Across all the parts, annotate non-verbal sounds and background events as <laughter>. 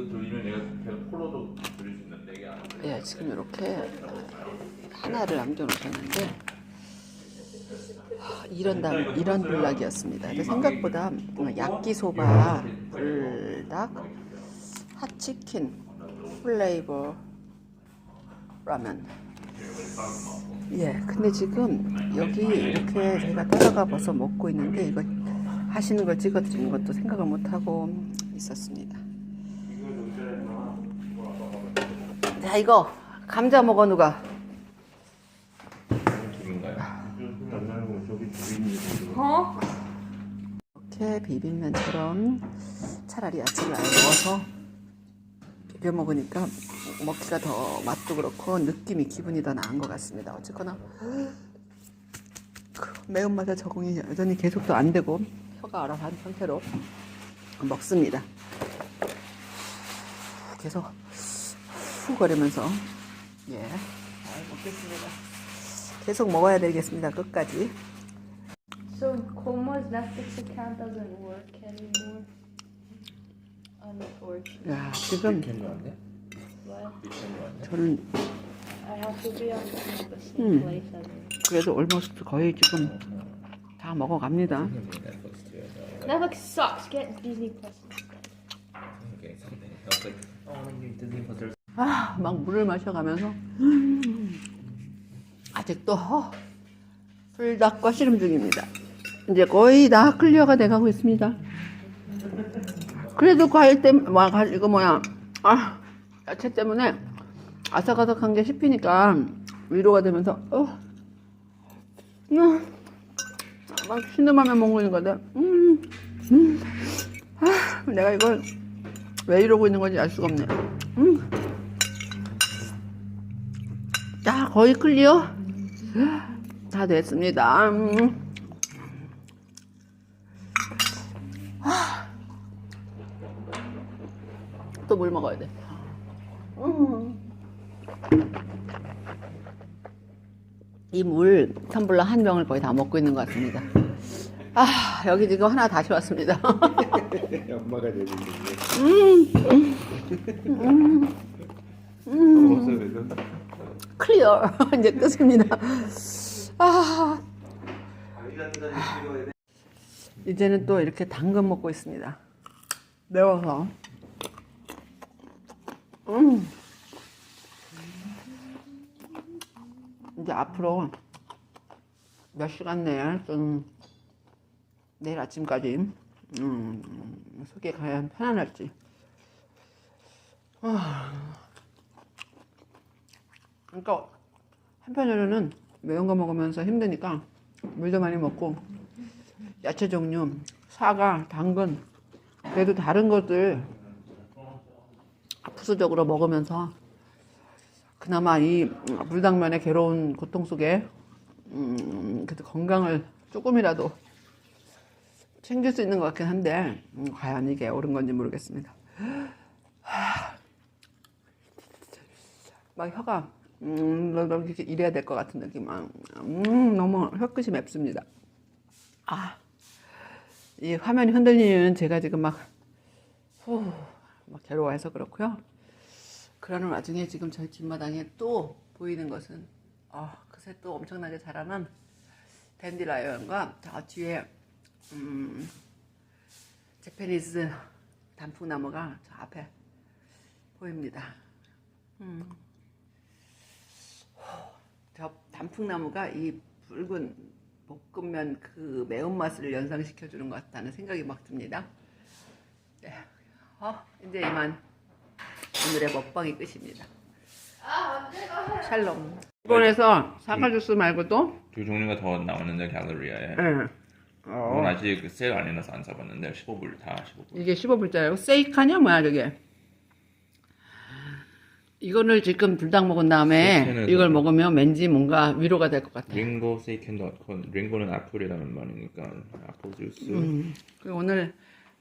그 돌리면 내가 계속 폴로도 돌릴 수 있는데 이게 안 돼. 예, 지금 이렇게 하나를 남겨놓으셨는데 하, 이런 당 이런 불닭이었습니다. 근데 생각보다 야끼소바 불닭 핫치킨 플레이버 라면 예, 근데 지금 여기 이렇게 제가 따라가 봐서 먹고 있는데 이거 하시는 걸 찍어드리는 것도 생각을 못하고 있었습니다. 자, 이거 감자 먹어 누가? 어? 이렇게 비빔면처럼 차라리 야채를 아예 넣어서 비벼 먹으니까 먹기가 더 맛도 그렇고 느낌이 기분이 더 나은 것 같습니다. 어쨌거나 그 매운맛에 적응이 여전히 계속도 안 되고 혀가 얼어간 상태로 먹습니다. 계속 후거리면서 예 잘 먹겠습니다. 계속 먹어야 되겠습니다. 끝까지. So Como's Netflix account doesn't work anymore. Unfortunately. 야 지금? What? 저는 I have to be on the same Hmm. place as it. 그래도 올모스트 거의 지금 다 먹어갑니다. Netflix sucks. Get Disney Plus. 이 아, 막 물을 마셔가면서 음, 아직도 허, 불닭과 씨름 중입니다. 이제 거의 다 클리어가 돼가고 있습니다. 그래도 과일 때문에, 와, 가- 이거 뭐야, 아, 야채 때문에 아삭아삭한 게 씹히니까 위로가 되면서, 어, 음, 막 신음하며 먹고 있는 건데, 음, 음, 아, 내가 이걸 왜 이러고 있는 건지 알 수가 없네. 음. 자, 거의 클리어. 다 됐습니다. 음. 또물 먹어야 돼. 음. 이물 텀블러 한 병을 거의 다 먹고 있는 것 같습니다. 아, 여기 지금 하나 다시 왔습니다. 엄마가 되는데 음. 없어 그래서 클리어. <laughs> 이제 끝입니다. 아. 이제는 또 이렇게 당근 먹고 있습니다. 매워서. 음. 이제 앞으로 몇 시간 내에 좀 내일 아침까지 음, 속에 과연 편안할지. 아. 그러니까 한편으로는 매운 거 먹으면서 힘드니까 물도 많이 먹고 야채 종류, 사과, 당근 그래도 다른 것들 부수적으로 먹으면서 그나마 이 불당면의 괴로운 고통 속에 음, 그래도 건강을 조금이라도 챙길 수 있는 것 같긴 한데 음, 과연 이게 옳은 건지 모르겠습니다. 막 혀가 음, 이래야 될 것 같은 느낌. 아, 음, 너무 혀끝이 맵습니다. 아, 이 화면이 흔들리는 제가 지금 막, 후, 막 괴로워해서 그렇고요. 그러는 와중에 지금 저희 뒷마당에 또 보이는 것은, 아, 그새 또 엄청나게 자라난 댄디라이언과 저 뒤에, 음, 제페니스 단풍나무가 저 앞에 보입니다. 저 단풍나무가 이 붉은 볶음면 그 매운맛을 연상시켜 주는 것 같다는 생각이 막 듭니다. 네. 어, 이제 이만 오늘의 먹방이 끝입니다. 샬롬. 일본에서 사과 주스 말고도 두 종류가 더 나오는데 갤러리아에. 예. 이건 어, 아직 세일 안 해놔서 안 사봤는데 15불 다 15불. 이게 15불짜리고 세이카냐 뭐야 저게 이거를 지금 불닭 먹은 다음에 이걸 뭐- 먹으면 왠지 뭔가 위로가 될 것 같아 요. 링고 세이켄닷컴 링고는 애플이라는 말이니까 애플 주스. 음. 오늘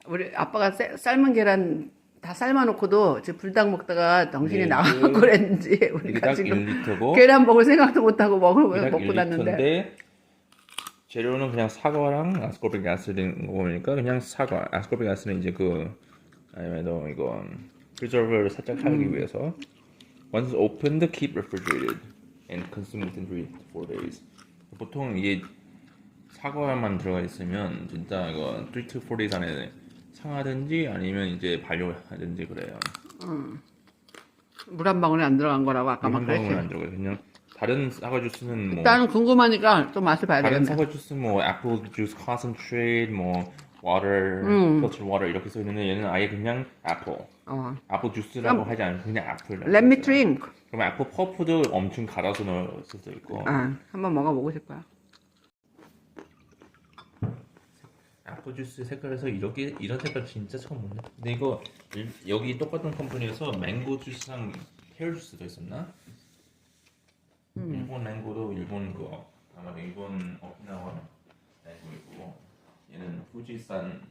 우리 아빠가 쌀- 삶은 계란 다 삶아놓고도 지금 불닭 먹다가 정신이 네, 나가고 그- <laughs> 그랬는지 이게 우리가 딱 지금 1리터고 계란 먹을 생각도 못하고 먹을 딱 먹고 났는데 1리터인데 재료는 그냥 사과랑 아스코빅 아시드인 거 보니까 그냥 사과. 아스코빅 아시드는 이제 그 아니면 이거 preserver를 살짝 하기 위해서 once opened, keep refrigerated and consume within 3 to 4 days. 보통 이게 사과만 들어가 있으면 진짜 이거 3 to 4 days 안에 상하든지 아니면 이제 발효하든지 그래요. 물한 방울이 안 들어간 거라고 아까 막한 방울 그랬지. 안 들어가요. 그냥 다른 사과 주스는 뭐 일단 궁금하니까 좀 맛을 봐야 다른 되겠네. 사과 주스 뭐 주스 concentrate 뭐 water, 음. filtered water 이렇게 써 있는데 얘는 아예 그냥 애 플 어. 애플 주스라고 그럼- 하지 않고 그냥 애플 Let me drink. 그럼 애플 퍼프도 엄청 갈아서 넣을 수도 있고 아, 한번 먹어보고 싶어요. 애플 주스 색깔에서 이렇게 이런 색깔 진짜 처음 보네 근데 이거 일- 여기 똑같은 컴퍼니에서 망고 주스랑 페어 주스도 있었나? 일본 망고도 일본 그거 아마 일본 오키나와 망고이고 얘는 후지산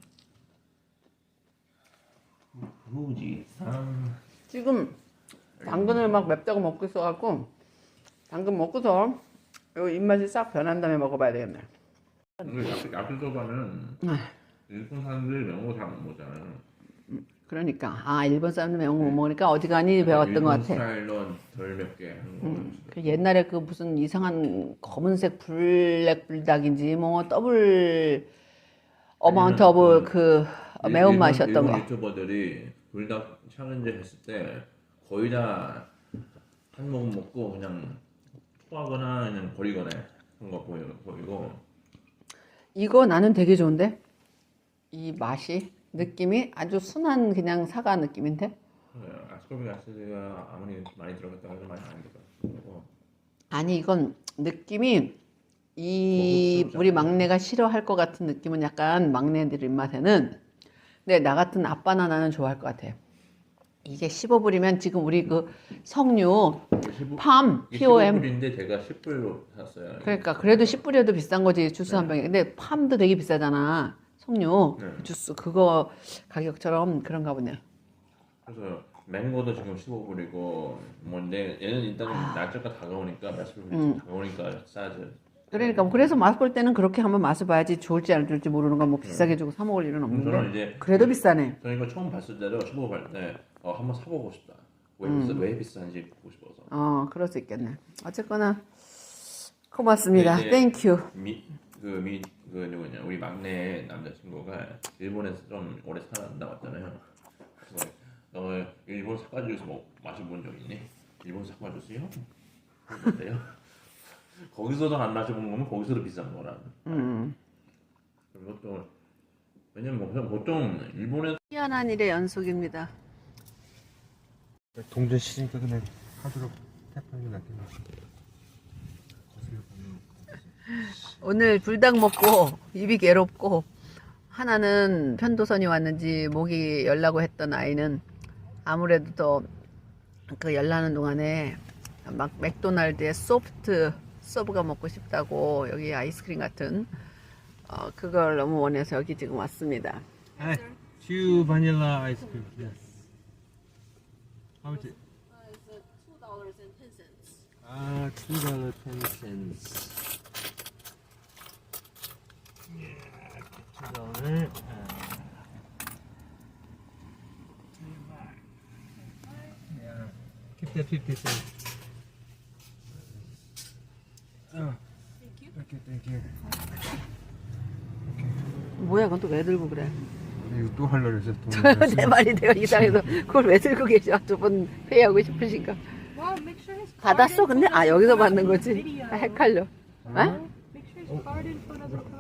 후- 후지산 지금 당근을 막 맵다고 먹고 있어갖고 당근 먹고서 요 입맛이 싹 변한 다음에 먹어봐야 되겠네. 야키소바는 일본 사람들이 명고 잘못 먹잖아요. 그러니까. 아 일본 사람들 매운 거 못 먹으니까 어디 가니 배웠던 것 일본 같아. 스타일로 덜 맵게 하는 거. 그 옛날에 그 무슨 이상한 검은색 블랙 불닭인지 뭐 더블 어마운트 오브 그 매운 맛이었던 일본 거. 유튜버들이 불닭 챌린지 했을 때 거의 다 한 모금 먹고 그냥 토하거나 그냥 버리거나 그런 거 보이고. 이거 나는 되게 좋은데? 이 맛이? 느낌이 아주 순한 그냥 사과 느낌인데? 아스코빅 아시드가 아무리 많이 들어갔다 해도 많이 안 들어가고. 아니 이건 느낌이 이 우리 막내가 싫어할 것 같은 느낌은 약간 막내들 입맛에는 근데 나 같은 아빠나 나는 좋아할 것 같아. 이게 15불이면 지금 우리 그 석류 팜 POM 15불인데 제가 10불로 샀어요 그러니까 그래도 10불이어도 비싼 거지 주스 한 병에. 근데 팜도 되게 비싸잖아. 석류 네. 주스 그거 가격처럼 그런가 보네. 그래서 맹고도 지금 15불이고 뭔데 얘는 일단 날짜가 다가오니까 맛을 음. 다가오니까 싸죠 그러니까 뭐 그래서 맛 볼 때는 그렇게 한번 맛을 봐야지 좋을지 안 좋을지 모르는 건 뭐 비싸게 주고 사 먹을 일은 저는 없는데 이제 그래도 비싸네. 저는 이거 처음 봤을 때도 처음 볼때 어, 한번 사보고 싶다. 왜, 비싸, 음. 왜 비싼지 보고 싶어서. 어, 그럴 수 있겠네. 어쨌거나 고맙습니다. 네, 땡큐. 미, 그, 미, 그 누구냐 우리 막내 남자친구가 일본에서 좀 오래 살았다 왔잖아요. 그래서 너 일본 사과 주스 뭐 마셔본 적 있니? 일본 사과 주스요? 어때요? 거기서도 안 마셔본 거면 거기서도 비싼 거라. 음. 그리고 또 왜냐면 뭐 보통 일본에 희한한 일의 연속입니다. 동전 시니까 그냥 하도록. 거슬려 보는 오늘 불닭 먹고 입이 괴롭고 하나는 편도선이 왔는지 목이 열라고 했던 아이는 아무래도 더 그 열나는 동안에 막 맥도날드의 소프트 서브가 먹고 싶다고 여기 아이스크림 같은 어, 그걸 너무 원해서 여기 지금 왔습니다. Hi, two vanilla ice cream. Yes. How much? Ah. Yeah, two dollar. Yeah, keep that fifty cents. Oh, thank 뭐야, 그건 또 왜 들고 그래? 이거 또 하려고 해서 돈내 말이 내가 이상해서 그걸 왜 들고 계셔? 두분 회의하고 싶으신가? Well, make sure his 받았어? 근데? 아, 여기서 받는 거지? 아, 헷갈려. 어? make sure his card info doesn't come.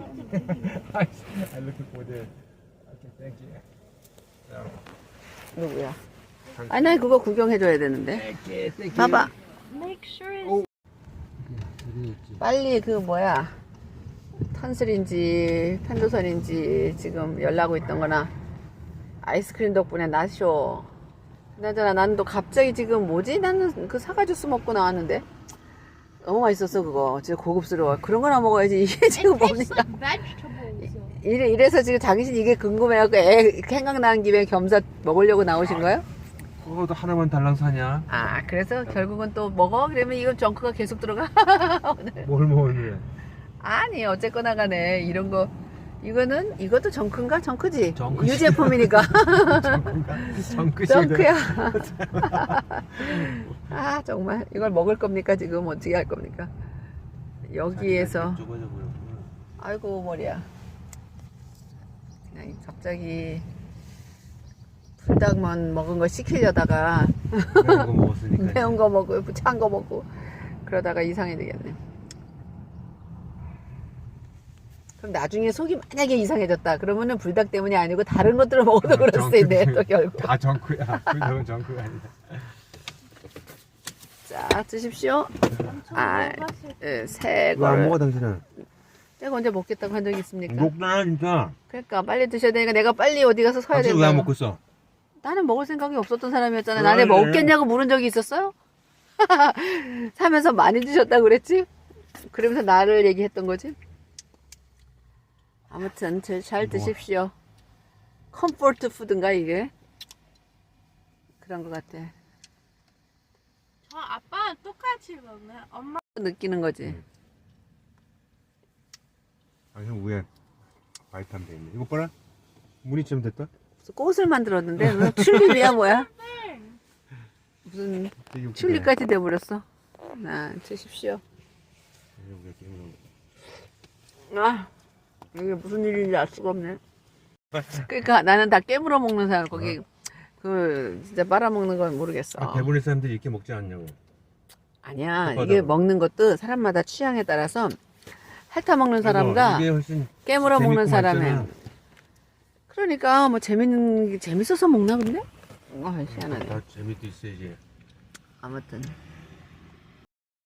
I, I looking for the. Okay, thank you. 누구야? 아니, 나 그거 구경해줘야 되는데. Thank 봐봐. Make sure his 빨리 그 뭐야. 턴슬인지, 편도선인지 지금 열나고 있던 거나 아이스크림 덕분에 나쇼. 그나저나 나는 또 갑자기 지금 뭐지? 나는 그 사과 주스 먹고 나왔는데. 너무 맛있었어, 그거. 진짜 고급스러워. 그런 거나 먹어야지. 이게 지금 뭡니까? 이래, 이래서 지금 자기신 이게 궁금해갖고 애 생각나는 김에 겸사 먹으려고 나오신 거예요? 그거도 하나만 달랑 사냐? 아, 그래서 결국은 또 먹어? 그러면 이거 정크가 계속 들어가? <laughs> 오늘. 뭘 먹었는데? 아니, 어쨌거나 간에 이런 거, 이거는 이것도 정크인가? 정크지? 정크지. 유제품이니까 <laughs> 정크시 정크야. <laughs> 아 정말 이걸 먹을 겁니까 지금 어떻게 할 겁니까? 여기에서. 아이고 머리야. 그냥 갑자기 불닭만 먹은 거 시키려다가 매운 거 먹었으니까. <laughs> 매운 거 먹고 찬 거 먹고 그러다가 이상해지겠네. 그럼 나중에 속이 만약에 이상해졌다 그러면은 불닭 때문이 아니고 다른 것들을 먹어도 그럴 수도 있네 또 결국. 다 정크야. 불닭은 정크가 아니야. 자 드십시오. 아, 예, 새 이거 안 거를 먹어 당신은? 내가 언제 먹겠다고 한 적이 있습니까? 먹잖아 진짜. 그러니까 빨리 드셔야 되니까 내가 빨리 어디 가서 서야 당신 된다. 왜안 먹고 있어? 나는 먹을 생각이 없었던 사람이었잖아. 나한테 먹겠냐고 물은 적이 있었어요? <laughs> 사면서 많이 드셨다고 그랬지? 그러면서 나를 얘기했던 거지? 아무튼 저- 잘 뭐. 드십시오. 컴포트 푸드인가 이게? 그런 것 같아. 저 아빠랑 똑같이 먹네. 엄마 느끼는 거지. 응. 당신 위에 바이탄 돼 있네. 이거 봐라. 무늬 좀 됐다. 무슨 꽃을 만들었는데 무슨 튤립이야 뭐야? 무슨. 튤립까지 돼버렸어. 나 드십시오. 이게 게임으로. 아, 이게 무슨 일인지 알 수가 없네. 그러니까 나는 다 깨물어 먹는 사람 거기 그 진짜 빨아먹는 건 모르겠어. 아, 배부른 사람들이 이렇게 먹지 않냐고. 아니야. 이게 먹는 것도 사람마다 취향에 따라서 핥아 먹는 사람과 이게 훨씬 깨물어 먹는 재밌고 맛있잖아. 그러니까 뭐 재밌는 게 재밌어서 먹나 본데? 아 희한하네. 다 재미도 있어야지. 아무튼